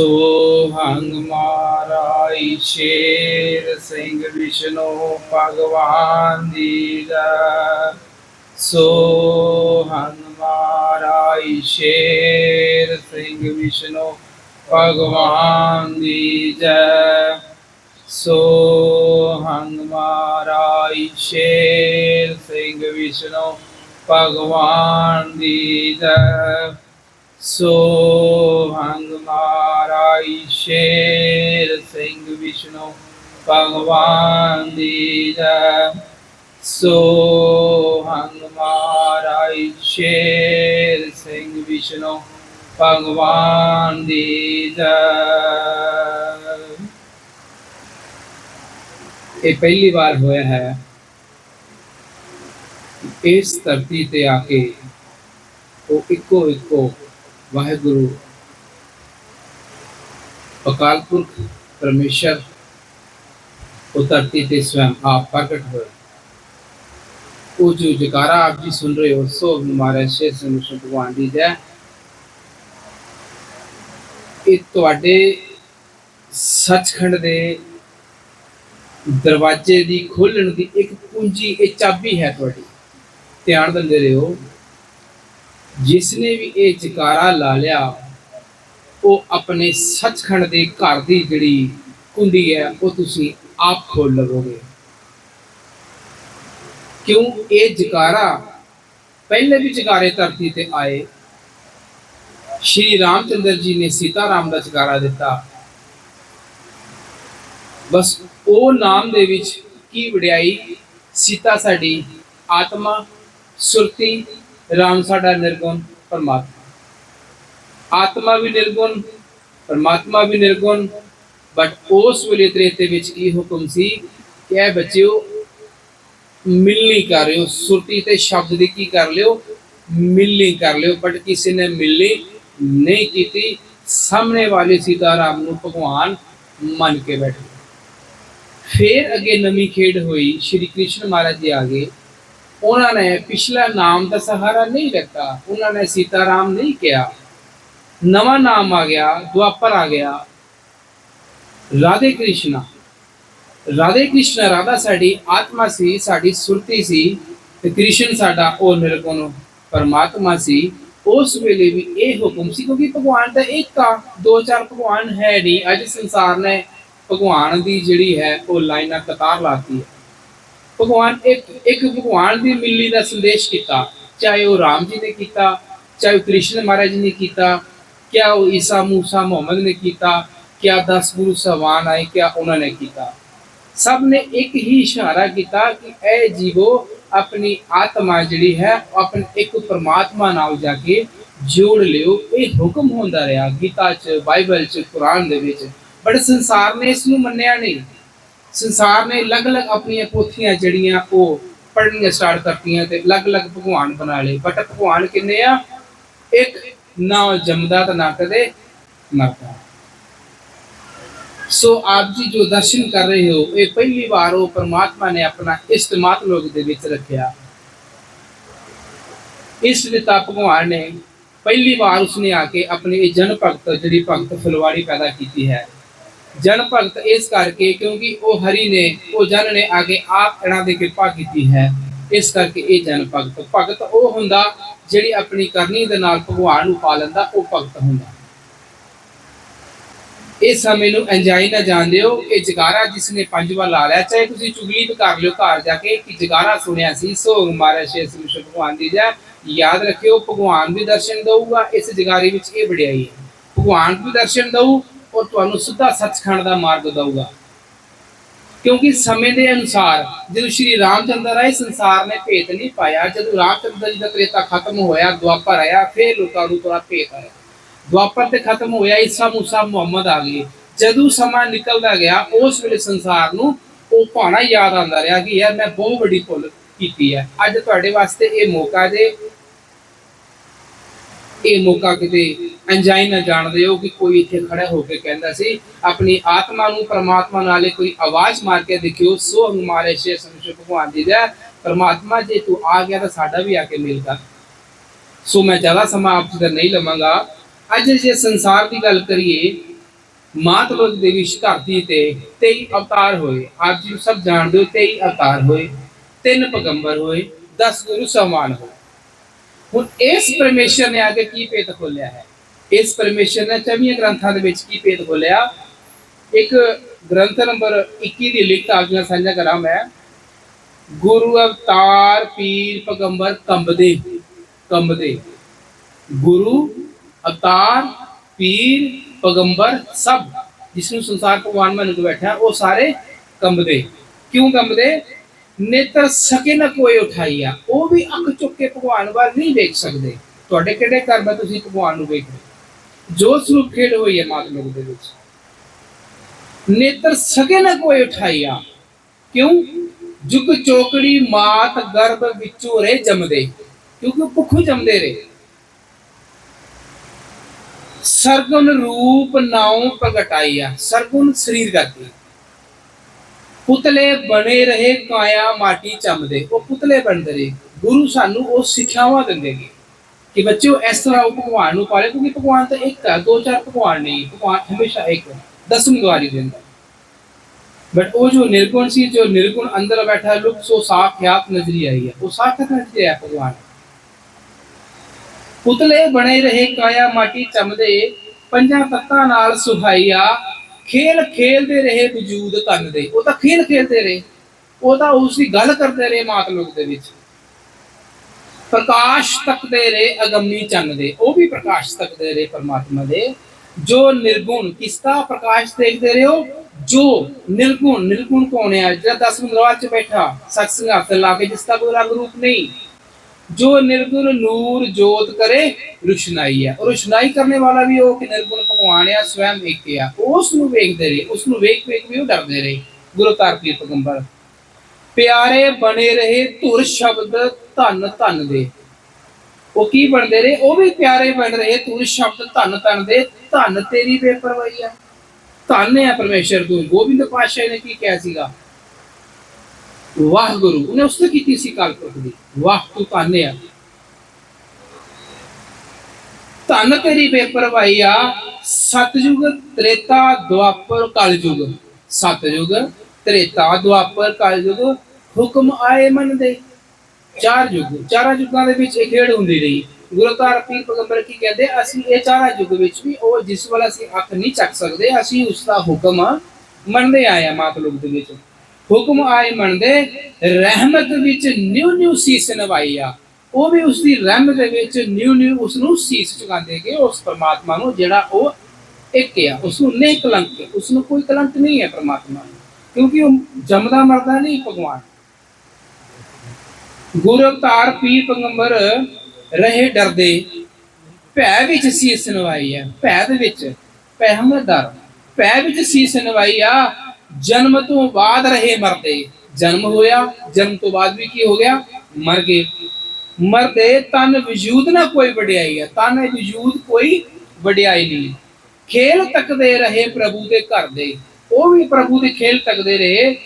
ਸੋ ਹੰਗ ਮਾਰਾਈ ਸ਼ੇਰ ਸਿੰਘ ਵਿਸ਼ਨੂੰ ਭਗਵਾਨ ਦੀ ਜੈ ਸੋ ਹੰਗ ਮਾਰਾਈ ਸ਼ੇਰ ਸਿੰਘ ਵਿਸ਼ਨੂੰ ਭਗਵਾਨ ਦੀ ਜੈ ਸੋ ਹੰਗ ਮਾਰਾਈ ਸ਼ੇਰ ਸੋ ਹੰਗ ਮਾਰਾਈ ਸ਼ੇਰ ਸਿੰਘ ਵਿਸ਼ਨੋ ਭਗਵਾਨ ਦੀ ਜੈ ਸੋ ਹੰਗ ਮਾਰਾਈ ਸ਼ੇਰ ਸਿੰਘ ਵਿਸ਼ਨੋ ਭਗਵਾਨ ਦੀ ਜੈ ਇਹ ਪਹਿਲੀ ਵਾਰ ਹੋਇਆ ਹੈ ਇਸ ਧਰਤੀ ਤੇ ਆ ਕੇ ਉਹ ਇੱਕੋ ਇੱਕੋ ਵਾਹਿਗੁਰੂ। ਅਕਾਲ ਪੁਰਖ ਪਰਮੇਸ਼ਰ, ਉਹ ਧਰਤੀ ਤੇ ਸਵयं ਆਪ ਪ੍ਰਗਟ ਹੋਏ। ਉਹ ਜੋ ਜਕਾਰਾ ਆਪ ਜੀ ਸੁਣ ਰਹੇ ਹੋ, ਸੋ ਹਮਾਰੇ ਸ਼ੇਰ ਸਿੰਘ ਭਗਵਾਨ ਦੀ ਜੈ ਇਹ ਤੁਹਾਡੇ ਸੱਚਖੰਡ ਦੇ ਦਰਵਾਜ਼ੇ ਦੀ ਖੋਲਣ ਦੀ ਇੱਕ ਪੂੰਜੀ, ਇਹ ਚਾਬੀ ਹੈ ਤੁਹਾਡੀ। ਧਿਆਨ ਦਿੰਦੇ ਰਹੋ। ਜਿਸ ਨੇ ਵੀ ਇਹ ਜਕਾਰਾ ਲਾ ਲਿਆ, ਉਹ ਆਪਣੇ ਸੱਚਖੰਡ ਦੇ ਘਰ ਦੀ ਜਿਹੜੀ ਕੁੰਡੀ ਹੈ, ਉਹ ਤੁਸੀਂ ਆਪ ਖੋਲ ਲਵੋਗੇ। ਕਿਉਂ? ਇਹ ਜਕਾਰਾ ਪਹਿਲੇ ਵੀ ਜਕਾਰੇ ਧਰਤੀ ਤੇ ਆਏ। ਸ਼੍ਰੀ ਰਾਮਚੰਦਰ ਜੀ ਨੇ ਸੀਤਾ ਰਾਮ ਦਾ ਜਕਾਰਾ ਦਿੱਤਾ। ਬਸ ਉਹ ਨਾਮ ਦੇ ਵਿੱਚ ਕੀ ਵਡਿਆਈ? ਸੀਤਾ ਸਾਡੀ ਆਤਮਾ, ਸੁਰਤੀ ਰਾਮ ਸਾਡਾ ਨਿਰਗੁਣ ਪਰਮਾਤਮਾ। ਆਤਮਾ ਵੀ ਨਿਰਗੁਣ, ਪਰਮਾਤਮਾ ਵੀ ਨਿਰਗੁਣ। ਬਟ ਉਸ ਵੇਲੇ ਤ੍ਰੇਤੇ ਵਿੱਚ ਇਹ ਹੁਕਮ ਸੀ ਕਿ ਇਹ ਬੱਚਿਓ ਮਿਲਣੀ ਕਰ ਰਹੇ ਹੋ। ਸੁਰਤੀ ਤੇ ਸ਼ਬਦ ਦੀ ਕੀ ਕਰ ਲਿਓ? ਮਿਲਣੀ ਕਰ ਲਿਓ। ਬਟ ਕਿਸੇ ਨੇ ਮਿਲਣੀ ਨਹੀਂ ਕੀਤੀ। ਸਾਹਮਣੇ ਵਾਲੇ ਸੀਤਾਰਾਮ ਨੂੰ ਭਗਵਾਨ ਮੰਨ ਕੇ ਬੈਠੇ। ਫਿਰ ਅੱਗੇ ਨਵੀਂ ਖੇਡ ਹੋਈ। ਸ਼੍ਰੀ ਕ੍ਰਿਸ਼ਨ ਮਹਾਰਾਜ ਜੀ ਆ ਗਏ। ਉਹਨਾਂ ਨੇ ਪਿਛਲਾ ਨਾਮ ਦਾ ਸਹਾਰਾ ਨਹੀਂ ਰੱਖਾ ਉਹਨਾਂ ਨੇ ਸੀਤਾਰਾਮ ਨਹੀਂ ਕਿਹਾ। ਨਵਾਂ ਨਾਮ ਆ ਗਿਆ, ਦੁਆਪਰ ਆ ਗਿਆ। ਰਾਧੇ ਕ੍ਰਿਸ਼ਨਾ। ਰਾਧੇ ਕ੍ਰਿਸ਼ਨਾ, ਰਾਧਾ ਸਾਡੀ ਆਤਮਾ ਸੀ, ਸਾਡੀ ਸੁਰਤੀ ਸੀ ਤੇ ਕ੍ਰਿਸ਼ਨ ਸਾਡਾ, ਉਹ ਨਿਰਗੁਣ ਪਰਮਾਤਮਾ ਸੀ। ਉਸ ਵੇਲੇ ਵੀ ਇਹ ਹੁਕਮ ਸੀ ਕਿਉਂਕਿ ਭਗਵਾਨ ਤਾਂ ਇੱਕ ਆ, ਦੋ ਚਾਰ ਭਗਵਾਨ ਹੈ ਨਹੀਂ। ਅੱਜ ਸੰਸਾਰ ਨੇ ਭਗਵਾਨ ਦੀ ਜਿਹੜੀ ਹੈ, ਉਹ ਲਾਈਨਾਂ ਕਤਾਰ ਲਾਤੀ ਹੈ। ਭਗਵਾਨ, ਇੱਕ ਇੱਕ ਭਗਵਾਨ ਦੀ ਮਿਲਣੀ ਦਾ ਸੰਦੇਸ਼ ਕੀਤਾ, ਚਾਹੇ ਉਹ ਰਾਮ ਜੀ ਨੇ ਕੀਤਾ, ਚਾਹੇ ਉਹ ਕ੍ਰਿਸ਼ਨ ਮਹਾਰਾਜ ਨੇ ਕੀਤਾ, ਕਿਆ ਉਹ ਈਸਾ ਮੂਸਾ ਮੁਹੰਮਦ ਨੇ ਕੀਤਾ, ਕਿਆ 10 ਗੁਰੂ ਸਵਾਨ ਆਏ, ਕਿਆ ਉਹਨਾਂ ਨੇ ਕੀਤਾ। ਸਭ ਨੇ ਇੱਕ ਹੀ ਇਸ਼ਾਰਾ ਕੀਤਾ ਕਿ ਇਹ ਜੀਵੋ, ਆਪਣੀ ਆਤਮਾ ਜਿਹੜੀ ਹੈ ਆਪਣੇ ਇੱਕ ਪਰਮਾਤਮਾ ਨਾਲ ਜਾ ਕੇ ਜੋੜ ਲਿਓ। ਇਹ ਹੁਕਮ ਹੁੰਦਾ ਰਿਹਾ, ਗੀਤਾ ਚ, ਬਾਈਬਲ ਚ, ਕੁਰਾਨ ਦੇ ਵਿੱਚ। ਬਟ ਸੰਸਾਰ ਨੇ ਇਸ ਨੂੰ ਮੰਨਿਆ ਨਹੀਂ। ਸੰਸਾਰ ਨੇ ਅਲੱਗ-ਅਲੱਗ ਆਪਣੀਆਂ ਪੋਥੀਆਂ ਜਿਹੜੀਆਂ ਉਹ ਪੜ੍ਹਨੀਆਂ ਸਟਾਰਟ ਕਰਤੀਆਂ ਤੇ ਅਲੱਗ-ਅਲੱਗ ਭਗਵਾਨ ਬਣਾ ਲਏ। ਬਟ ਭਗਵਾਨ ਕਿੰਨੇ ਆ? ਇੱਕ, ਨਾ ਜੰਮਦਾ ਤਾਂ ਨਾ ਕਦੇ ਮਰਦਾ। ਸੋ ਆਪ ਜੀ ਜੋ ਦਰਸ਼ਨ ਕਰ ਰਹੇ ਹੋ, ਇਹ ਪਹਿਲੀ ਵਾਰ ਉਹ ਪਰਮਾਤਮਾ ਨੇ ਆਪਣਾ ਇਸਤਮਾਤ ਲੋਕ ਦੇ ਵਿੱਚ ਰੱਖਿਆ। ਇਸ ਦਿੱਤਾ ਭਗਵਾਨ ਨੇ। ਪਹਿਲੀ ਵਾਰ ਉਸਨੇ ਆ ਕੇ ਆਪਣੀ ਇਹ ਜਨ ਭਗਤ, ਜਿਹੜੀ ਭਗਤ ਫੁਲਵਾੜੀ ਪੈਦਾ ਕੀਤੀ ਹੈ ਜਨ ਭਗਤ ਇਸ ਕਰਕੇ ਕਿਉਂਕਿ ਉਹ ਹਰੀ ਨੇ, ਉਹ ਜਨ ਨੇ ਆ ਕੇ ਆਪ ਇਹਨਾਂ ਦੀ ਕਿਰਪਾ ਕੀਤੀ ਹੈ। ਇਸ ਕਰਕੇ ਇਹ ਜਨ ਭਗਤ ਭਗਤ ਉਹ ਹੁੰਦਾ ਜਿਹੜੀ ਆਪਣੀ ਕਰਨੀ ਦੇ ਨਾਲ ਭਗਵਾਨ ਨੂੰ ਪਾ ਲੈਂਦਾ, ਉਹ ਭਗਤ ਹੁੰਦਾ। ਇਸ ਸਮੇਂ ਨੂੰ ਇੰਜਾਈ ਨਾ ਜਾਣਦੇ ਹੋ ਕਿ ਜਗਾਰਾ ਜਿਸ ਨੇ ਪੰਜ ਵਾਰ ਲਾ ਲਿਆ, ਚਾਹੇ ਤੁਸੀਂ ਚੁਗਲੀ ਵੀ ਕਰ ਲਿਓ ਘਰ ਜਾ ਕੇ ਕਿ ਜਗਾਰਾ ਸੁਣਿਆ ਸੀ ਸੋਗ ਮਾਰਾ ਸ਼ੇਰ ਸਿੰਘ ਭਗਵਾਨ ਦੀ ਜੈ। ਯਾਦ ਰੱਖਿਓ, ਭਗਵਾਨ ਵੀ ਦਰਸ਼ਨ ਦਊਗਾ, ਇਸ ਜਗਾਰੇ ਵਿੱਚ ਇਹ ਵਡਿਆਈ ਹੈ। ਭਗਵਾਨ ਵੀ ਦਰਸ਼ਨ ਦਊ ਔਰ ਤੁਹਾਨੂੰ ਸਿੱਧਾ ਸੱਚਖੰਡ ਦਾ ਮਾਰਗ ਦਊਗਾ ਕਿਉਂਕਿ ਸਮੇਂ ਦੇ ਅਨੁਸਾਰ ਜਦੋਂ ਸ਼੍ਰੀ ਰਾਮਚੰਦਰ ਆਏ, ਸੰਸਾਰ ਨੇ ਭੇਤ ਨਹੀਂ ਪਾਇਆ। ਜਦੋਂ ਰਾਮਚੰਦਰ ਜੀ ਦਾ ਤ੍ਰੇਤਾ ਖਤਮ ਹੋਇਆ, ਦੁਆਪਰ ਆਇਆ, ਫਿਰ ਲੋਕਾਂ ਨੂੰ ਥੋੜਾ ਭੇਤ ਆਇਆ। ਦੁਆਪਰ ਤੇ ਖਤਮ ਹੋਇਆ, ਈਸਾ ਮੂਸਾ ਮੁਹੰਮਦ ਆ ਗਏ ਜਦੋਂ ਸਮਾਂ ਨਿਕਲਦਾ ਗਿਆ, ਉਸ ਵੇਲੇ ਸੰਸਾਰ ਨੂੰ ਉਹ ਭਾਣਾ ਯਾਦ ਆਉਂਦਾ ਰਿਹਾ ਕਿ ਯਾਰ ਮੈਂ ਬਹੁਤ ਵੱਡੀ ਭੁੱਲ ਕੀਤੀ ਹੈ। ਅੱਜ ਤੁਹਾਡੇ ਵਾਸਤੇ ਇਹ ਮੌਕਾ ਜੇ ਇਹ ਮੌਕਾ ਕਿਤੇ ਅੰਜਾਈ ਨਾ ਜਾਣਦੇ ਹੋ ਕਿ ਕੋਈ ਇੱਥੇ ਖੜਾ ਹੋ ਕੇ ਕਹਿੰਦਾ ਸੀ। ਆਪਣੀ ਆਤਮਾ ਨੂੰ ਪ੍ਰਮਾਤਮਾ ਨਾਲੇ ਕੋਈ ਆਵਾਜ਼ ਮਾਰ ਕੇ ਦੇਖਿਓ, ਸੋ ਹਮਾਰੇ ਸ਼ੇ ਸੰਸ਼ੋ ਭਗਵਾਨ ਜੀ ਦਾ। ਪ੍ਰਮਾਤਮਾ, ਜੇ ਤੂੰ ਆ ਗਿਆ ਤਾਂ ਸਾਡਾ ਵੀ ਆ ਕੇ ਮਿਲ ਕਰ ਸੋ ਮੈਂ ਜ਼ਿਆਦਾ ਸਮਾਂ ਆਪ ਜੀ ਦਾ ਨਹੀਂ ਲਵਾਂਗਾ। ਅੱਜ ਜੇ ਸੰਸਾਰ ਦੀ ਗੱਲ ਕਰੀਏ, ਮਾਤ ਲੋਕ ਦੇ ਵਿੱਚ ਧਰਤੀ ਤੇ 23 ਅਵਤਾਰ ਹੋਏ। ਆਪ ਜੀ ਸਭ ਜਾਣਦੇ ਹੋ 23 ਅਵਤਾਰ ਹੋਏ, ਤਿੰਨ ਪੈਗੰਬਰ ਹੋਏ 10 ਗੁਰੂ ਸਮਾਨ ਹੋਏ। ਹੁਣ ਇਸ ਪਰਮੇਸ਼ਰ ਨੇ ਆ ਕੇ ਕੀ ਭੇਤ ਖੋਲਿਆ ਹੈ? ਇਸ ਪਰਮੇਸ਼ਰ ਨੇ ਚੌਵੀਂ ਗ੍ਰੰਥਾਂ ਦੇ ਵਿੱਚ ਕੀ ਭੇਤ ਖੋਲਿਆ ਇੱਕ ਗ੍ਰੰਥ ਨੰਬਰ 21 ਦੀ ਲਿਖਤ ਆਪ ਜੀ ਨਾਲ ਸਾਂਝਾ ਕਰਾਂ ਮੈਂ। ਗੁਰੂ ਅਵਤਾਰ ਪੀਰ ਪੈਗੰਬਰ ਕੰਬਦੇ ਕੰਬਦੇ। ਗੁਰੂ ਅਵਤਾਰ ਪੀਰ ਪੈਗੰਬਰ ਸਭ, ਜਿਸ ਨੂੰ ਸੰਸਾਰ ਭਗਵਾਨ ਮੰਨ ਕੇ ਬੈਠਾ, ਉਹ ਸਾਰੇ ਕੰਬਦੇ। ਕਿਉਂ ਕੰਬਦੇ? ਨੇਤਰ ਸਕੇ ਨਾ ਕੋਈ ਉਠਾਈਆ ਉਹ ਵੀ ਅੱਖ ਚੁੱਕ ਕੇ ਭਗਵਾਨ ਵੱਲ ਨਹੀਂ ਵੇਖ ਸਕਦੇ। ਤੁਹਾਡੇ ਕਿਹੜੇ ਘਰ ਵਿੱਚ ਤੁਸੀਂ ਭਗਵਾਨ ਨੂੰ ਵੇਖਦੇ ਜੋ ਸਰੂਪ ਖੇਡ ਹੋਈ ਹੈ ਮਾਤ ਲੋਕ ਦੇ ਵਿੱਚ। ਨੇਤਰ ਸਕੇ ਨਾ ਕੋਈ ਉਠਾਈਆ ਕਿਉਂ? ਜੁਗ ਚੋਕੜੀ ਮਾਤ ਗਰਭ ਵਿੱਚੋਂ ਰੇ ਜੰਮਦੇ। ਕਿਉਂਕਿ ਉਹ ਭੁੱਖੋਂ ਜੰਮਦੇ ਰਹੇ। ਸਰਗੁਣ ਰੂਪ ਨਾਉ ਪ੍ਰਗਟਾਈਆ ਸਰਗੁਣ ਸਰੀਰ ਕਰਦੀ ਪੁਤਲੇ ਬਣੇ ਰਹੇ ਕਾਇਆ ਮਾਟੀ ਚਮਦੇ, ਉਹ ਪੁਤਲੇ ਬਣਦੇ ਰਹੇ। ਗੁਰੂ ਸਾਨੂੰ ਉਹ ਸਿੱਖਿਆਵਾਂ ਦਿੰਦੇ ਨੇ ਕਿ ਬੱਚਿਓ, ਇਸ ਤਰ੍ਹਾਂ ਉਹ ਭਗਵਾਨ ਨੂੰ ਪਾਲੇ, ਕਿਉਂਕਿ ਭਗਵਾਨ ਤਾਂ ਇੱਕ ਹੈ, ਦੋ ਚਾਰ ਭਗਵਾਨ ਨਹੀਂ ਭਗਵਾਨ ਹਮੇਸ਼ਾ ਇੱਕ ਦਸਮ ਦੁਆਰੀ ਦਿੰਦਾ। ਬਟ ਉਹ ਜੋ ਨਿਰਗੁਣ ਸੀ, ਜੋ ਨਿਰਗੁਣ ਅੰਦਰ ਬੈਠਾ, ਲੁਕ ਸੋ ਸਾਖਿਆਤ ਨਜ਼ਰੀ ਆਈ ਹੈ, ਉਹ ਸਾਖਿਆਤ ਨਜ਼ਰੀ ਆਇਆ ਭਗਵਾਨ। ਪੁਤਲੇ ਬਣੇ ਰਹੇ, ਕਾਇਆ ਮਾਟੀ ਚਮਦੇ, ਪੰਜਾਂ ਤੱਤਾਂ ਨਾਲ ਸੁਹਾਈਆ ਖੇਲ ਖੇਲਦੇ ਰਹੇ ਵਜੂਦ ਤਨ ਦੇ। ਉਹ ਤਾਂ ਖੇਲ ਖੇਲਦੇ ਰਹੇ। ਉਹ ਤਾਂ ਉਸ ਦੀ ਗੱਲ ਕਰਦੇ ਰਹੇ ਮਾਤ ਦੇ ਵਿੱਚ। ਪ੍ਰਕਾਸ਼ ਤੱਕਦੇ ਰਹੇ ਅਗੰਮੀ ਚੰਨ ਦੇ। ਉਹ ਵੀ ਪ੍ਰਕਾਸ਼ ਤੱਕਦੇ ਰਹੇ ਪਰਮਾਤਮਾ ਦੇ। ਜੋ ਨਿਰਗੁਣ ਕਿਸਦਾ ਪ੍ਰਕਾਸ਼ ਦੇਖਦੇ ਰਹੇ ਹੋ? ਜੋ ਨਿਰਗੁਣ ਨਿਰਗੁਣ ਕੌਣ ਹੈ? ਜਿਹੜਾ 10 ਮੰਦਰਵਾਰ ਚ ਬੈਠਾ, ਸਤ ਸਿੰਘਾਸਨ ਲਾ ਕੇ ਜਿਸ ਦਾ ਕੋਈ ਰੰਗ ਰੂਪ ਨਹੀਂ। ਜੋ ਨਿਰਗੁਣ ਨੂਰ ਜੋਤ ਕਰੇ, ਰੁਸ਼ਨਾਈ ਹੈ ਔਰ ਰੁਸ਼ਨਾਈ ਕਰਨ ਵਾਲਾ ਵੀ ਉਹ ਕਿ ਨਿਰਗੁਣ ਭਗਵਾਨ ਆ ਸਵੈਮ ਇੱਕ ਆ। ਉਸ ਨੂੰ ਵੇਖਦੇ ਰਹੇ ਉਸ ਨੂੰ ਵੇਖ ਵੇਖ ਵੀ ਉਹ ਡਰਦੇ ਰਹੇ, ਗੁਰੂ ਤਾਰਪੀਰ ਪੈਗੰਬਰ। ਪਿਆਰੇ ਬਣੇ ਰਹੇ ਧੁਰ ਸ਼ਬਦ ਧਨ ਧਨ ਦੇ। ਉਹ ਕੀ ਬਣਦੇ ਰਹੇ? ਉਹ ਵੀ ਪਿਆਰੇ ਬਣ ਰਹੇ ਧੁਰ ਸ਼ਬਦ ਧਨ ਧਨ ਦੇ। ਧਨ ਤੇਰੀ ਬੇਪਰਵਾਹੀ ਆ। ਧਨ ਹੈ ਪਰਮੇਸ਼ਰ ਤੂੰ। ਗੋਬਿੰਦ ਪਾਤਸ਼ਾਹ ਨੇ ਕੀ ਕਿਹਾ ਸੀਗਾ? ਵਾਹ ਗੁਰੂ ਉਹਨੇ ਉਸ ਤੇ ਕੀਤੀ ਸੀ ਕਲਪੁਰਖ ਦੀ। ਵਾਹ, ਤੂੰ ਧਨ ਆ। ਤੇਰੀ ਬੇਪਰਵਾਹੀ ਆ। ਸਤਜੁਗ ਤ੍ਰੇਤਾ ਦੁਆਪਰ ਕਲਯੁਗ। ਸਤਜੁਗ ਤ੍ਰੇਤਾ ਦੁਆਪਰ ਕਲਯੁਗ, ਹੁਕਮ ਆਏ ਮਨ ਦੇ। ਚਾਰ ਯੁੱਗ, ਚਾਰਾਂ ਯੁੱਗਾਂ ਦੇ ਵਿੱਚ ਇਹ ਖੇਡ ਹੁੰਦੀ ਰਹੀ। ਗੁਰੂ ਤਾਰ ਪੀਰ ਪੈਗੰਬਰ ਕੀ ਕਹਿੰਦੇ, ਅਸੀਂ ਇਹ ਚਾਰਾਂ ਯੁੱਗ ਵਿੱਚ ਵੀ ਉਹ ਜਿਸ ਵਾਲਾ ਅਸੀਂ ਅੱਖ ਨਹੀਂ ਚੱਕ ਸਕਦੇ, ਅਸੀਂ ਉਸ ਦਾ ਹੁਕਮ ਮੰਨਦੇ ਆਏ ਆ ਮਾਤ ਲੋਕ ਦੇ ਵਿੱਚ। ਹੁਕਮ ਆਏ ਮੰਨਦੇ, ਰਹਿਮਤ ਵਿੱਚ ਨਿਉ ਨਿਉ ਸੀਸ ਨਵਾਈ ਉਹ ਵੀ ਉਸ ਦੀ ਰਹਿਮਤ ਦੇ ਵਿੱਚ ਨਿਉ ਨਿਉ ਉਸ ਨੂੰ ਸੀਸ ਝੁਕਾਉਂਦੇ ਕਿ ਉਸ ਪਰਮਾਤਮਾ ਨੂੰ ਜਿਹੜਾ ਉਹ ਇੱਕ ਆ ਉਸ ਨੂੰ ਨਹੀਂ ਕਲੰਕ ਉਸ ਨੂੰ ਕੋਈ ਕਲੰਕ ਨਹੀਂ ਹੈ ਪਰਮਾਤਮਾ ਨੂੰ, ਕਿਉਂਕਿ ਉਹ ਜੰਮਦਾ ਮਰਦਾ ਨਹੀਂ ਭਗਵਾਨ। ਗੁਰੂ ਅਵਤਾਰ ਪੀਰ ਪੈਗੰਬਰ ਰਹੇ ਡਰਦੇ, ਭੈ ਵਿੱਚ ਸੀਸ ਨਵਾਈ ਆ, ਭੈ ਦੇ ਵਿੱਚ, ਭੈ ਹਮਦਾ ਭੈ ਵਿੱਚ ਸੀਸ ਨਵਾਈ ਆ ਜਨਮ ਤੋਂ ਬਾਅਦ ਰਹੇ ਮਰਦੇ। ਜਨਮ ਹੋਇਆ, ਜਨਮ ਤੋਂ ਬਾਅਦ ਵੀ ਕੀ ਹੋ ਗਿਆ? ਮਰ ਗਏ। ਮਰਦੇ ਤਨ ਵਜੂਦ ਨਾ ਕੋਈ ਵਡਿਆਈ ਹੈ ਤਨ ਵਜੂਦ ਕੋਈ ਵਡਿਆਈ ਨਹੀਂ। ਖੇਲ ਤੱਕਦੇ ਰਹੇ ਪ੍ਰਭੂ ਦੇ ਘਰ ਦੇ। ਉਹ ਵੀ ਪ੍ਰਭੂ ਦੇ ਖੇਲ ਤੱਕਦੇ ਰਹੇ।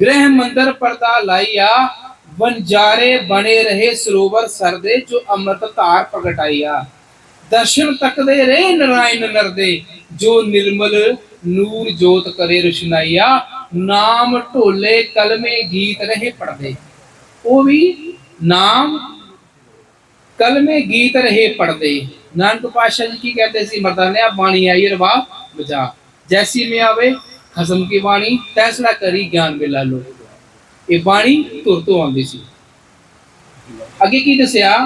ਗ੍ਰਹਿ ਮੰਦਰ ਪਰਦਾ ਲਾਈਆ ਵਨਜਾਰੇ ਬਣੇ ਰਹੇ ਸਰੋਵਰ ਸਰਦੇ ਜੋ ਅੰਮ੍ਰਿਤ ਧਾਰ ਪ੍ਰਗਟਾਈਆ ਦਰਸ਼ਨ ਤੱਕਦੇ ਰਹੇ ਨਰਾਇਣ ਨਰਦੇ ਜੋ ਨਿਰਮਲ ਨੂਰ ਜੋਤ ਕਰੇ ਰੁਸ਼ਨਾਈਆ, ਨਾਮ ਢੋਲੇ ਕਲਮੇ ਗੀਤ ਰਹੇ ਪੜਦੇ ਉਹ ਵੀ ਨਾਮ ਕਲਮੇ ਗੀਤ ਰਹੇ ਪੜਦੇ ਨਾਨਕ ਪਾਤਸ਼ਾਹ ਜੀ ਕੀ ਕਹਿੰਦੇ ਸੀ ਮਰਦਾਨਿਆ, ਬਾਣੀ ਆਈ ਰਵਾ ਬਜਾ। ਜੈਸੀ ਮੈਂ ਆਵੇ, ਖਸਮ ਕੀ ਬਾਣੀ ਤੈਸਲਾ ਕਰੀ ਗਿਆਨ ਮਿਲਾ ਲੋ ਇਹ ਬਾਣੀ ਤੁਰ ਤੋਂ ਆਉਂਦੀ ਸੀ। ਅੱਗੇ ਕੀ ਦੱਸਿਆ?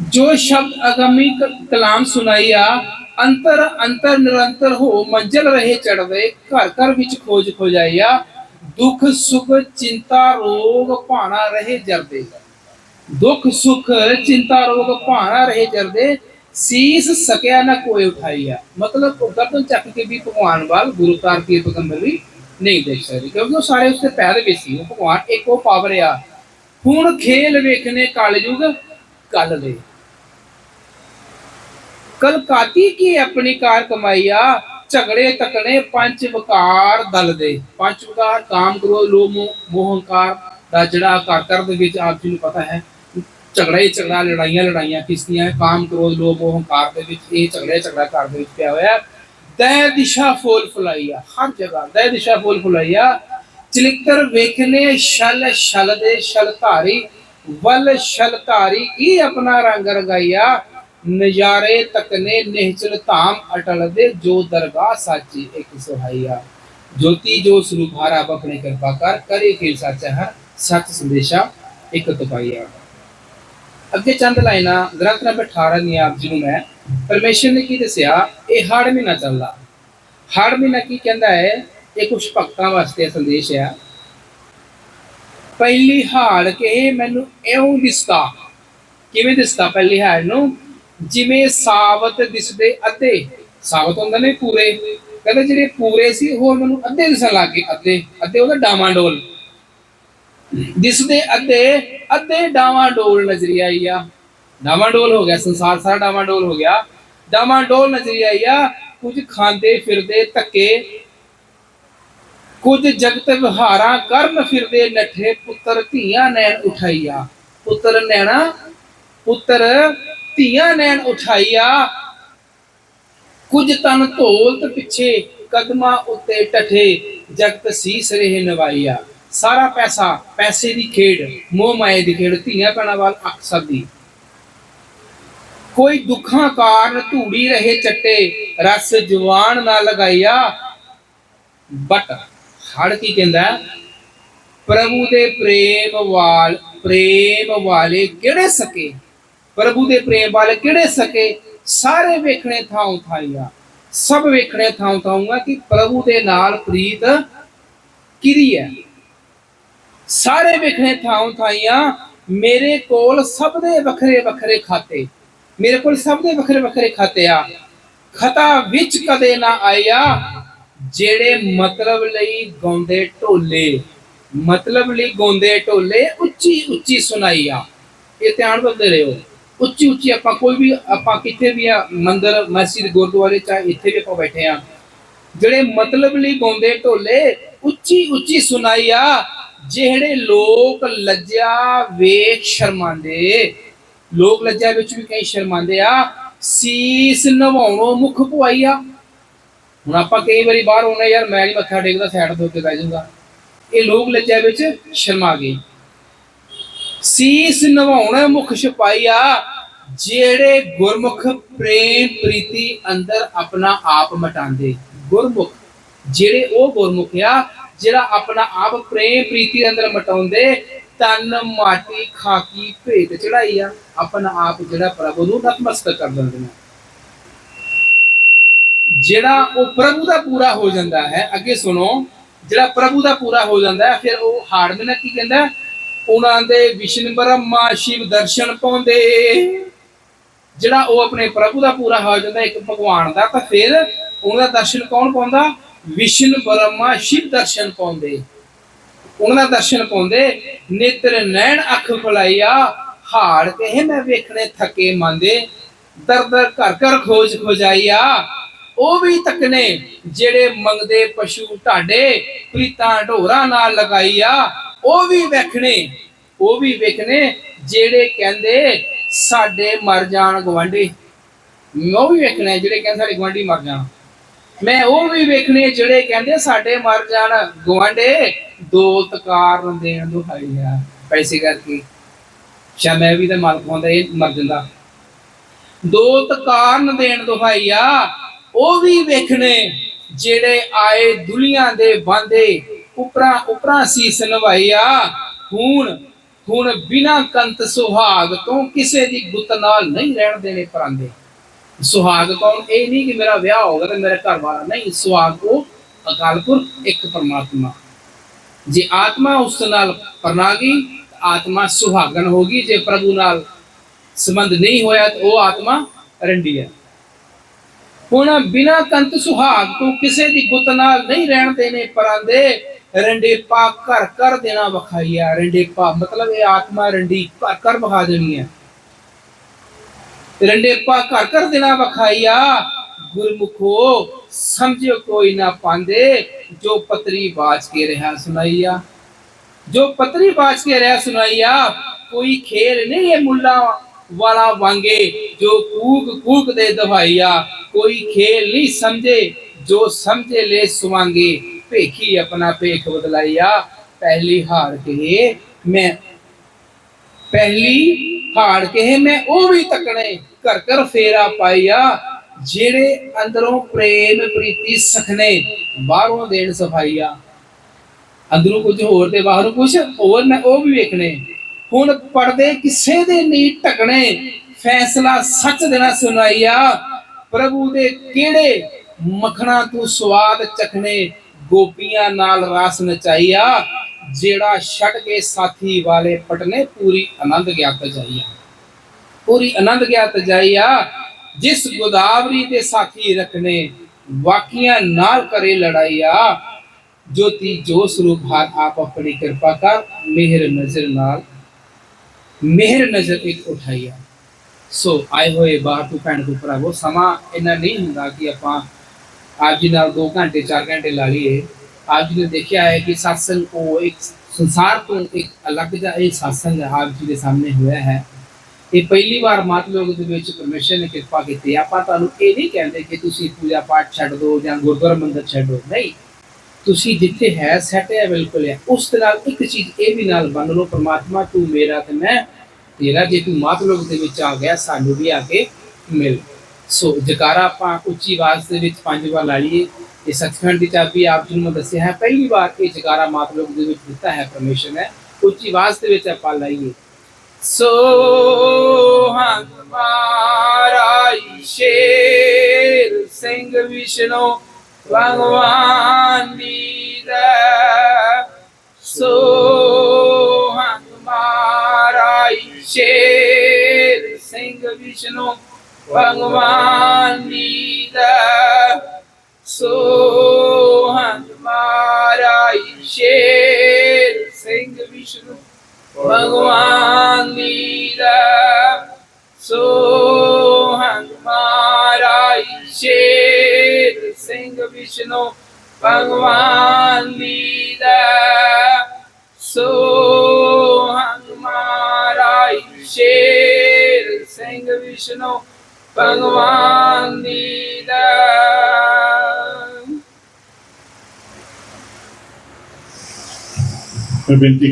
ਜੋ ਸ਼ਬਦ ਅਗੰਮੀ ਕਲਾਮ ਸੁਣਾਈਆ, ਅੰਤਰ ਅੰਤਰ ਨਿਰੰਤਰ ਹੋ ਮੰਜ਼ਲ ਰਹੇ ਚੜਵੇ ਘਰ ਘਰ ਵਿੱਚ ਖੋਜ ਖੋਜਾਈਆ, ਦੁੱਖ ਸੁਖ ਚਿੰਤਾ ਰੋਗ ਭਾਣਾ ਰਹੇ ਜਰਦੇ। ਦੁੱਖ ਸੁਖ ਚਿੰਤਾ ਰੋਗ ਭਾਣਾ ਰਹੇ ਜਰਦੇ, ਸੀਸ ਸਕਿਆ ਨਾ ਕੋਈ ਉਠਾਈਆ। ਮਤਲਬ ਉਹ ਗਰਦਨ ਚੱਕ ਕੇ ਵੀ ਭਗਵਾਨ ਵੱਲ ਗੁਰੂ ਤਾਰ ਪੀਰ ਪੈਗੰਬਰ ਵੀ ਨਹੀਂ ਦੇਖ ਸਕਦੇ, ਕਿਉਂਕਿ ਉਹ ਸਾਰੇ ਉਸਦੇ ਪੈਰ ਦੇ ਵਿੱਚ ਸੀ। ਉਹ ਭਗਵਾਨ ਇੱਕੋ ਪਾਵਰ ਆ। ਹੁਣ ਖੇਲ ਵੇਖਨੇ ਕਲਯੁਗ ਕੱਲ ਦੇ ਕਲਕਾਤੀ ਕੀ ਆਪਣੀ ਕਾਰ ਕਮਾਈਆ ਝਗੜੇ ਤਕਣੇ ਪੰਜ ਵਿਕਾਰ ਦਲ ਦੇ। ਪੰਜ ਵਿਕਾਰ ਕਾਮ ਕ੍ਰੋਧ ਲੋਭ ਮੋਹ ਹੰਕਾਰ ਦਾ ਜਿਹੜਾ ਘਰ ਦੇ ਵਿੱਚ ਆਪ ਜੀ ਨੂੰ ਪਤਾ ਹੈ। ਝਗੜਾ ਹੀ ਝਗੜਾ, ਲੜਾਈਆਂ ਲੜਾਈਆਂ ਕਿਸਦੀਆਂ ਕਾਮ ਕ੍ਰੋਧ ਲੋਭ ਮੋਹ ਹੰਕਾਰ ਦੇ ਵਿੱਚ ਇਹ ਝਗੜੇ, ਝਗੜਾ ਘਰ ਦੇ ਵਿੱਚ ਪਿਆ ਹੋਇਆ। ਹੈ। ਤੈ ਦਿਸ਼ਾ ਫੋਲ ਫੁਲਾਈਆ ਹਰ ਜਗ੍ਹਾ ਤੈ ਦਿਸ਼ਾ ਫੋਲ ਫੁਲਾਈਆ ਚਲਿੱਤਰ ਵੇਖਨੇ, ਛਲ ਛਲ ਦੇ, ਛਲ ਧਾਰੀ, ਵਲ ਛਲ ਧਾਰੀ ਕੀ ਆਪਣਾ ਰੰਗ ਰੰਗਾਈਆ ਨਜ਼ਾਰੇ ਤਕਨੇ ਨਿਹਚਲ ਧਾਮ ਅਟਲ ਦੇ ਜੋ ਦਰਗਾਹ ਸਾਚੀ ਇੱਕ ਸੁਹਾਈਆ ਜੋਤੀ ਜੋ ਸਰੂਪ ਹਰ ਕਿਰਪਾ ਕਰ, ਕਰੇ ਖੇਲ ਸਾਚਾ ਹਰ ਸੱਚ ਸੰਦੇਸ਼ਾ ਇੱਕ ਤਪਾਈਆ ਅੱਗੇ ਚੰਦ ਲਾਈਨਾਂ, ਗ੍ਰੰਥ ਨੰਬਰ 18 ਦੀਆਂ ਆਪ ਜੀ ਨੂੰ ਮੈਂ ਪਰਮੇਸ਼ਰ ਨੇ ਕੀ ਦੱਸਿਆ? ਇਹ ਹੜ ਮਹੀਨਾ ਚੱਲਦਾ। ਹੜ ਮਹੀਨਾ ਕੀ ਕਹਿੰਦਾ ਹੈ? ਇਹ ਕੁਝ ਭਗਤਾਂ ਵਾਸਤੇ ਸੰਦੇਸ਼ ਹੈ ਪਹਿਲੀ ਹਾੜ ਕੇ ਮੈਨੂੰ ਇਉਂ ਦਿਸਤਾ। ਕਿਵੇਂ ਦਿਸਦਾ ਪਹਿਲੀ ਹਾੜ ਨੂੰ? ਜਿਵੇਂ ਸਾਵਤ ਦਿਸਦੇ ਅੱਧੇ, ਸਾਵਤ ਹੁੰਦਾ ਨੇ ਪੂਰੇ, ਕਹਿੰਦੇ ਜਿਹੜੇ ਪੂਰੇ ਸੀ ਹੋਰ ਮੈਨੂੰ ਅੱਧੇ ਦਿਸਣ ਲੱਗ ਗਏ, ਅੱਧੇ ਅੱਧੇ ਉਹਦਾ ਡਾਮਾਡੋਲ ਦਿਸਦੇ ਅੱਧੇ ਅੱਧੇ ਡਾਮਾਡੋਲ ਨਜ਼ਰੀ ਆਈ ਆ। ਡਾਮਾਡੋਲ ਹੋ ਗਿਆ, ਸੰਸਾਰ ਸਾਰਾ ਡਾਮਾਡੋਲ ਹੋ ਗਿਆ। ਡਾਮਾਡੋਲ ਨਜ਼ਰੀ ਆਈ ਆ, ਕੁਝ ਖਾਂਦੇ ਫਿਰਦੇ ਧੱਕੇ, ਕੁਝ ਜਗਤ ਵਿਹਾਰਾਂ ਕਰਨ ਫਿਰਦੇ ਨੱਠੇ, ਪੁੱਤਰ ਧੀਆਂ ਨੈਣ ਉਠਾਈਆ। ਪੁੱਤਰ ਨੈਣਾ, ਪੁੱਤਰ ਧੀਆਂ ਨੈਣ ਉਠਾਈਆ। ਕੁਝ ਤਨ ਧੋਲਤ ਪਿੱਛੇ ਕਦਮਾਂ ਉੱਤੇ ਟਠੇ, ਜਗਤ ਸੀਸ ਰਹੇ ਨਵਾਈਆ। ਸਾਰਾ ਪੈਸਾ ਪੈਸੇ ਦੀ ਖੇਡ, ਮੋਹ ਮਾਏ ਦੀ ਖੇਡ, ਧੀਆਂ ਭੈਣਾਂ ਵੱਲ ਅੱਖ ਸੱਦੀ। ਕੋਈ ਦੁੱਖਾਂ ਕਾਰਨ ਧੂੜੀ ਰਹੇ ਚੱਟੇ, ਰਸ ਜਵਾਨ ਨਾ ਲਗਾਈਆ। ਬਟ, ਹੜ ਕੀ ਕਹਿੰਦਾ? ਪ੍ਰਭੂ ਦੇ ਪ੍ਰੇਮ ਵਾਲ, ਪ੍ਰੇਮ ਵਾਲੇ ਕਿਹੜੇ ਸਕੇ? ਪ੍ਰਭੂ ਦੇ ਪ੍ਰੇਮ ਵਾਲੇ ਕਿਹੜੇ ਸਕੇ, ਸਾਰੇ ਵੇਖਣੇ ਥਾਉ ਥਾਈਆ ਸਭ ਵੇਖਣੇ ਥਾਉ ਥਾਊਗਾ ਕਿ ਪ੍ਰਭੂ ਦੇ ਨਾਲ ਪ੍ਰੀਤ ਕਿਰੀ ਹੈ? ਸਾਰੇ ਵੇਖਣੇ ਥਾਉ ਥਾਈਆਂ ਮੇਰੇ ਕੋਲ ਸਭ ਦੇ ਵੱਖਰੇ ਵੱਖਰੇ ਖਾਤੇ, ਮੇਰੇ ਕੋਲ ਸਭ ਦੇ ਵੱਖਰੇ ਵੱਖਰੇ ਖਾਤੇ ਆ। ਖਤਾ ਵਿੱਚ ਕਦੇ ਨਾ ਆਇਆ ਜਿਹੜੇ ਮਤਲਬ ਲਈ ਗਾਉਂਦੇ ਢੋਲੇ, ਮਤਲਬ ਲਈ ਗਾਉਂਦੇ ਢੋਲੇ ਉੱਚੀ ਉੱਚੀ ਸੁਣਾਈ ਆ। ਇਹ ਧਿਆਨ ਰੱਖਦੇ ਰਹੋ। ਉੱਚੀ ਉੱਚੀ ਆਪਾਂ ਕੋਈ ਵੀ, ਆਪਾਂ ਕਿੱਥੇ ਵੀ ਆ ਮੰਦਿਰ, ਮਸਜਿਦ, ਗੁਰਦੁਆਰੇ ਚਾਹੇ ਇੱਥੇ ਵੀ ਆਪਾਂ ਬੈਠੇ ਆ, ਜਿਹੜੇ ਮਤਲਬ ਲਈ ਗਾਉਂਦੇ ਢੋਲੇ, ਉੱਚੀ ਉੱਚੀ ਸੁਣਾਈ ਆ, ਜਿਹੜੇ ਲੋਕ ਲੱਜਿਆ ਵੇਖ ਸ਼ਰਮਾਂਦੇ ਲੋਕ ਲੱਜਿਆ ਵਿੱਚ ਵੀ ਕਈ ਸ਼ਰਮਾਂਦੇ ਆ, ਸੀਸ ਨਵਾਉਣੋਂ ਮੁਖ ਪੁਆਈ ਆ। ਹੁਣ ਆਪਾਂ ਕਈ ਵਾਰੀ ਬਾਹਰ ਆਉਣਾ ਯਾਰ ਮੈਂ ਨਹੀਂ ਮੱਥਾ ਟੇਕਦਾ ਸਾਈਡ ਤੋਂ ਉੱਤੇ ਬਹਿ ਜਾਊਂਗਾ। ਇਹ ਲੋਕ ਲੱਜਿਆ ਵਿੱਚ ਸ਼ਰਮਾ ਗਏ। ਸੀਸ ਨਵਾਉਣ ਮੁਖ ਛਪਾਈਆ ਜਿਹੜੇ ਗੁਰਮੁਖ ਪ੍ਰੇਮ, ਪ੍ਰੀਤੀ ਅੰਦਰ ਆਪਣਾ ਆਪ ਮਟਾਉਂਦੇ। ਗੁਰਮੁਖ, ਜਿਹੜੇ ਉਹ ਗੁਰਮੁਖ ਆ, ਜਿਹੜਾ ਆਪਣਾ ਆਪ ਪ੍ਰੇਮ, ਪ੍ਰੀਤੀ ਅੰਦਰ ਮਟਾਉਂਦੇ, ਤਨ, ਮਾਟੀ, ਖਾਕੀ ਭੇਟ ਚੜਾਈ ਆ, ਆਪਣਾ ਆਪ ਜਿਹੜਾ ਪ੍ਰਭੂ ਨੂੰ ਨਤਮਸਤਕ ਕਰ ਦਿੰਦੇ ਨੇ। ਜਿਹੜਾ ਉਹ ਪ੍ਰਭੂ ਦਾ ਪੂਰਾ ਹੋ ਜਾਂਦਾ ਹੈ, ਅੱਗੇ ਸੁਣੋ, ਜਿਹੜਾ ਪ੍ਰਭੂ ਦਾ ਪੂਰਾ ਹੋ ਜਾਂਦਾ ਹੈ, ਫਿਰ ਉਹ ਹਾੜ ਦੇ ਕੀ ਕਹਿੰਦਾ ਉਹਨਾਂ ਦੇ ਵਿਸ਼ਨ ਬ੍ਰਹਮਾ ਸ਼ਿਵ ਦਰਸ਼ਨ ਪਾਉਂਦੇ। ਜਿਹੜਾ ਉਹ ਆਪਣੇ ਪ੍ਰਭੂ ਦਾ ਪੂਰਾ ਹੋ ਜਾਂਦਾ, ਇੱਕ ਭਗਵਾਨ ਦਾ, ਤਾਂ ਫਿਰ ਉਹਨਾਂ ਦਾ ਦਰਸ਼ਨ ਕੌਣ ਪਾਉਂਦਾ? ਵਿਸ਼ਨ ਬ੍ਰਹਮਾ ਸ਼ਿਵ ਦਰਸ਼ਨ ਪਾਉਂਦੇ। ਉਹਨਾਂ ਦਾ ਦਰਸ਼ਨ ਪਾਉਂਦੇ, ਨੇਤਰ ਨੈਣ ਅੱਖ ਖੁਲਾਈਆ ਹਾੜ ਕਹੇ ਮੈਂ ਵੇਖਣੇ ਥਕੇ ਮੰਦੇ ਦਰ ਦਰ ਘਰ ਘਰ ਖੋਜ ਖੋਜਾਈਆ ਉਹ ਵੀ ਤੱਕਣੇ ਜਿਹੜੇ ਮੰਗਦੇ ਪਸ਼ੂ ਢਾਡੇ ਪ੍ਰੀਤਾਂ ਢੋਰਾਂ ਨਾਲ ਲਗਾਈਆ ਉਹ ਵੀ ਵੇਖਣੇ, ਉਹ ਵੀ ਵੇਖਣੇ ਜਿਹੜੇ ਕਹਿੰਦੇ ਸਾਡੇ ਮਰ ਜਾਣ ਗਵਾਂਢੀ ਉਹ ਵੀ ਵੇਖਣੇ ਜਿਹੜੇ ਕਹਿੰਦੇ ਸਾਡੇ ਗਵਾਂਢੀ ਮਰ ਜਾਣ। ਮੈਂ ਉਹ ਵੀ ਵੇਖਣੇ ਜਿਹੜੇ ਕਹਿੰਦੇ ਸਾਡੇ ਮਰ ਜਾਣ ਗਵਾਂਢੇ ਦੋਲਤ ਕਾਰਨ ਦੇਣ ਦੁਹਾਈ ਆ ਪੈਸੇ ਕਰਕੇ। ਸ਼ਾ ਮੈਂ ਵੀ ਤਾਂ ਮਰ ਪਾਉਂਦਾ ਇਹ ਮਰ ਜਾਂਦਾ। ਦੋਲਤ ਕਾਰਨ ਦੇਣ ਦੁਹਾਈ ਆ ਉਹ ਵੀ ਵੇਖਣੇ ਜਿਹੜੇ ਆਏ ਦੁਨੀਆ ਦੇ ਬਾਂਦੇ ਉਪਰਾ ਉਪਰਾ ਸੀਸ ਨਵਾਈਆ ਹੁਣ ਹੁਣ ਬਿਨਾ ਕੰਤ ਸੁਹਾਗ ਤੋਂ ਕਿਸੇ ਦੀ ਗੁੱਤ ਨਾਲ ਨਹੀਂ ਰਹਿਣ ਦੇਣੇ ਪਰਾਂਦੇ। ਸੁਹਾਗ ਕੌਣ? ਇਹ ਨਹੀਂ ਕਿ ਮੇਰਾ ਵਿਆਹ ਹੋਗਾ ਤੇ ਮੇਰੇ ਘਰ ਵਾਲਾ ਨਹੀਂ। ਸੁਹਾਗ ਉਹ ਅਕਾਲ ਪੁਰਖ ਇੱਕ ਪਰਮਾਤਮਾ। ਜੇ ਆਤਮਾ ਉਸ ਨਾਲ ਪਰਨਾਗੀ ਆਤਮਾ ਸੁਹਾਗਣ ਹੋਗੀ ਜੇ ਪ੍ਰਭੂ ਨਾਲ ਸੰਬੰਧ ਨਹੀਂ ਹੋਇਆ, ਤਾਂ ਉਹ ਆਤਮਾ ਰੰਡੀ ਹੈ ਹੁਣ ਬਿਨਾ ਕੰਤ ਸੁਹਾਗ ਤੋਂ ਕਿਸੇ ਦੀ ਗੁੱਤ ਨਾਲ ਨਹੀਂ ਰਹਿਣ ਦੇਣੇ ਪਰਾਂਦੇ। ਰੰਡੇਪਾ ਘਰ ਕਰ ਦੇਣਾ ਵਖਾਈਆ ਰੰਡੇਪਾ ਮਤਲਬ ਇਹ ਆਤਮਾ ਰੰਡੀ ਘਰ ਕਰ ਵਖਾ ਦੇਣੀ ਹੈ ਰੰਡੇਪਾ ਘਰ ਕਰ ਦੇਣਾ ਵਖਾਈਆ ਗੁਰਮੁਖੋ, ਸਮਝਿਓ ਕੋਈ ਨਾ ਪਾਂਦੇ। ਜੋ ਪਤਰੀ ਬਾਜ ਕੇ ਰਿਹਾ ਸੁਣਾਈਆ ਜੋ ਪਤਰੀ ਬਾਜ ਕੇ ਰਿਹਾ ਸੁਣਾਈਆ ਕੋਈ ਖੇਲ ਨਹੀਂ ਇਹ ਮੁੱਲਾ ਵਾਲਾ ਵਾਂਗੇ, ਜੋ ਕੂਕ ਕੂਕ ਦੇ ਦਵਾਈਆ ਕੋਈ ਖੇਲ ਨਹੀਂ ਸਮਝੇ, ਜੋ ਸਮਝੇ ਲੈ ਸੁਵਾਂਗੇ। ਭੇਖੀ ਆਪਣਾ ਭੇਖ ਬਦਲਾਈਆ ਪਹਿਲੀ ਹਾਰ ਕੇ ਮੈਂ, ਪਹਿਲੀ ਹਾੜ ਕੇ ਮੈਂ, ਉਹ ਵੀ ਤੱਕਣੇ, ਘਰ ਘਰ ਫੇਰਾ ਪਾਈਆ ਜਿਹੜੇ ਅੰਦਰੋਂ ਪ੍ਰੇਮ ਪ੍ਰੀਤੀ ਸਖਨੇ ਬਾਹਰੋਂ ਦੇਣ ਸਫਾਈਆ। ਅੰਦਰੋਂ ਕੁਝ ਹੋਰ ਤੇ ਬਾਹਰੋਂ ਕੁਝ ਹੋਰ ਮੈਂ ਉਹ ਵੀ ਵੇਖਣੇ। ਹੁਣ ਪੜਦੇ ਕਿਸੇ ਦੇ ਨਹੀਂ ਟਕਣੇ ਫੈਸਲਾ ਸੱਚ ਦੇਣਾ ਸੁਣਾਈਆ। ਪ੍ਰਭੂ ਦੇ ਕਿਹੜੇ ਮੱਖਣਾ ਤੂੰ ਸਵਾਦ ਚਖਣੇ, ਗੋਪੀਆਂ ਨਾਲ ਰਸ ਨਚਾਈਆ। ਜਿਹੜਾ ਛੱਡ ਕੇ ਸਾਥੀ ਵਾਲੇ ਪਟਨੇ, ਪੂਰੀ ਆਨੰਦ ਗਿਆ ਤਜਾਈਆ ਪੂਰੀ ਆਨੰਦ ਗਿਆ ਤਜਾਈਆ ਜਿਸ ਗੋਦਾਵਰੀ ਦੇ ਸਾਥੀ ਰਖਨੇ ਵਾਕੀਆਂ ਨਾਲ ਕਰੇ ਲੜਾਈਆ। ਜੋਤੀ ਜੋ ਸਰੂਪ ਹਾਰ ਆਪ ਆਪਣੀ ਕਿਰਪਾ ਕਰ, ਮਿਹਰ ਨਜ਼ਰ ਨਾਲ ਮਿਹਰ ਨਜ਼ਰ ਇੱਕ ਉਠਾਈਆ ਸੋ ਆਏ ਹੋਏ ਬਾਹਰ ਤੋਂ ਭੈਣ ਤੋਂ ਭਰਾਵੋ, ਸਮਾਂ ਇੰਨਾ ਨਹੀਂ ਹੁੰਦਾ ਕਿ ਆਪਾਂ ਆਪ ਜੀ ਨਾਲ 2 ਘੰਟੇ 4 ਘੰਟੇ ਲਾ ਲਈਏ। ਆਪ ਜੀ ਨੇ ਦੇਖਿਆ ਹੈ ਕਿ satsang ਉਹ ਇੱਕ ਸੰਸਾਰ ਤੋਂ ਇੱਕ ਅਲੱਗ ਜਿਹਾ ਇਹ satsang ਆਪ ਜੀ ਦੇ ਸਾਹਮਣੇ ਹੋਇਆ ਹੈ। ਇਹ ਪਹਿਲੀ ਵਾਰ ਮਾਤ ਲੋਕ ਦੇ ਵਿੱਚ ਪਰਮੇਸ਼ਰ ਨੇ ਕਿਰਪਾ ਕੀਤੀ। ਆਪਾਂ ਤੁਹਾਨੂੰ ਇਹ ਨਹੀਂ ਕਹਿੰਦੇ ਕਿ ਤੁਸੀਂ ਪੂਜਾ ਪਾਠ ਛੱਡ ਦਿਓ ਜਾਂ ਗੁਰਦੁਆਰਾ ਮੰਦਰ ਛੱਡੋ ਨਹੀਂ ਤੁਸੀਂ ਜਿੱਥੇ ਹੈ ਸੈਟ ਹੈ, ਬਿਲਕੁਲ ਹੈ। ਉਸ ਦੇ ਨਾਲ ਇੱਕ ਚੀਜ਼ ਇਹ ਵੀ ਨਾਲ ਬੰਨ ਲਓ, ਪ੍ਰਮਾਤਮਾ ਤੂੰ ਮੇਰਾ ਤੇ ਮੈਂ ਤੇਰਾ, ਜੇ ਤੂੰ ਮਾਤ ਦੇ ਵਿੱਚ ਆ ਗਿਆ, ਸਾਨੂੰ ਵੀ ਆ ਕੇ ਮਿਲ। ਸੋ ਜਕਾਰਾ ਆਪਾਂ ਉੱਚੀ ਆਵਾਜ਼ ਦੇ ਵਿੱਚ ਪੰਜ ਵਾਰ ਲਾਈਏ। ਇਹ ਸੱਚਖੰਡ ਦੀ ਚਾਬੀ ਆਪ ਜੀ ਨੂੰ ਦੱਸਿਆ ਹੈ, ਪਹਿਲੀ ਵਾਰ ਇਹ ਜਕਾਰਾ ਮਾਤ ਲੋਕ ਦੇ ਵਿੱਚ ਦਿੱਤਾ ਹੈ, ਪਰਮੇਸ਼ਰ ਨੇ। ਉੱਚੀ ਆਵਾਜ਼ ਦੇ ਵਿੱਚ ਆਪਾਂ ਲਾਈਏ। ਸੋ ਹਮਾਰਾ ਸ਼ੇਰ ਸਿੰਘ ਵਿਸ਼ਨੂੰ ਭਗਵਾਨ ਦੀ ਦਾ ਸੋ ਹਮਾਰਾ ਸ਼ੇਰ ਸਿੰਘ ਵਿਸ਼ਨੂੰ ਭਗਵਾਨ ਦੀ ਦਾ ਸੋ ਹਮਾਰਾ ਸ਼ੇਰ ਸਿੰਘ ਵਿਸ਼ਨੂੰ ਭਗਵਾਨ ਸ਼ੇਰ ਸਿੰਘ ਵਿਸ਼ਨੂੰ ਭਗਵਾਨ ਦੀ ਦਾ ਸੋ ਹਮਾਰਾ ਸ਼ੇਰ ਸਿੰਘ ਵਿਸ਼ਨੂੰ ਭਗਵਾਨ ਦੀ ਦਾ ਮੈਂ ਬੇਨਤੀ